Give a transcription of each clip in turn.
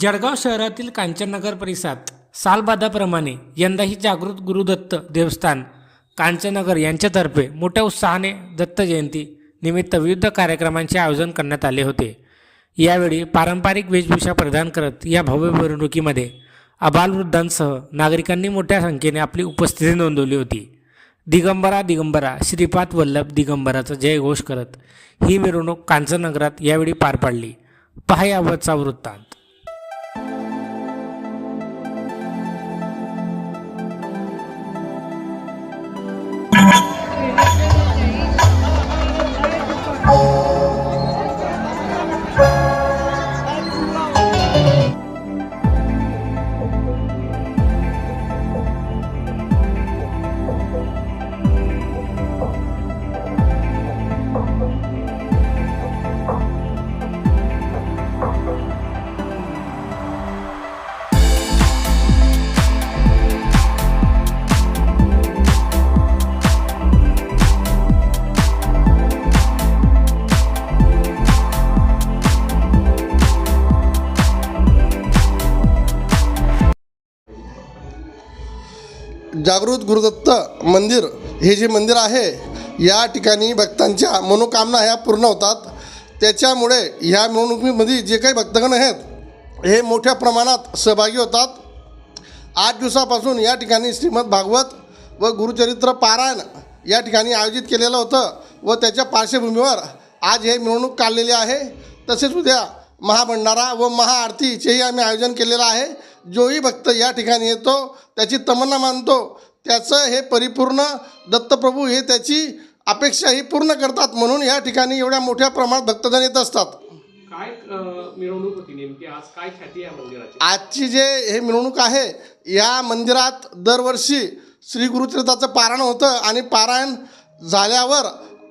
जळगाव शहरातील कांचननगर परिसरात सालबादाप्रमाणे यंदाही जागृत गुरुदत्त देवस्थान कांचनगर यांच्यातर्फे मोठ्या उत्साहाने दत्त जयंती निमित्त विविध कार्यक्रमांचे आयोजन करण्यात आले होते. यावेळी पारंपरिक वेशभूषा प्रदान करत या भव्य मिरवणुकीमध्ये अबालवृद्धांसह नागरिकांनी मोठ्या संख्येने आपली उपस्थिती नोंदवली होती. दिगंबरा दिगंबरा श्रीपाद वल्लभ दिगंबराचा जयघोष करत ही मिरवणूक कांचनगरात यावेळी पार पाडली. पहा यावरचा वृत्तांत. जागृत गुरुदत्त मंदिर हे जे मंदिर आहे या ठिकाणी भक्तांच्या मनोकामना ह्या पूर्ण होतात. त्याच्यामुळे ह्या मिरवणुकीमध्ये जे काही भक्तगण आहेत हे मोठ्या प्रमाणात सहभागी होतात. आठ दिवसापासून या ठिकाणी श्रीमद भागवत व गुरुचरित्र पारायण या ठिकाणी आयोजित केलेलं होतं व त्याच्या पार्श्वभूमीवर आज हे मिरवणूक काढलेली आहे. तसेच उद्या महाभंडारा व महाआरतीचेही आम्ही आयोजन केलेलं आहे. जोही भक्त या ठिकाणी येतो त्याची तमन्ना मानतो. त्याचं हे परिपूर्ण दत्तप्रभू हे त्याची अपेक्षा ही पूर्ण करतात म्हणून या ठिकाणी एवढ्या मोठ्या प्रमाणात भक्तजण येत असतात. काय मिरवणूक होती नेमकी? आज काय ख्याती आहे या मंदिराची? आजची जे हे मिरवणूक आहे या मंदिरात दरवर्षी श्री गुरुचरित्राचं पारायण होतं आणि पारायण झाल्यावर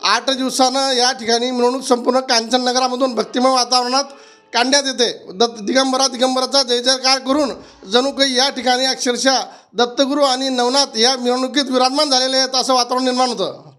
आठ दिवसानं या ठिकाणी मिरवणूक संपूर्ण कांचन नगरामधून भक्तिमय वातावरणात काढण्यात येते. दत्त दिगंबरा दिगंबराचा जय जयकार करून जणू काही या ठिकाणी अक्षरशः दत्तगुरू आणि नवनाथ या मिरवणुकीत विराजमान झालेले आहेत असं वातावरण निर्माण होतं.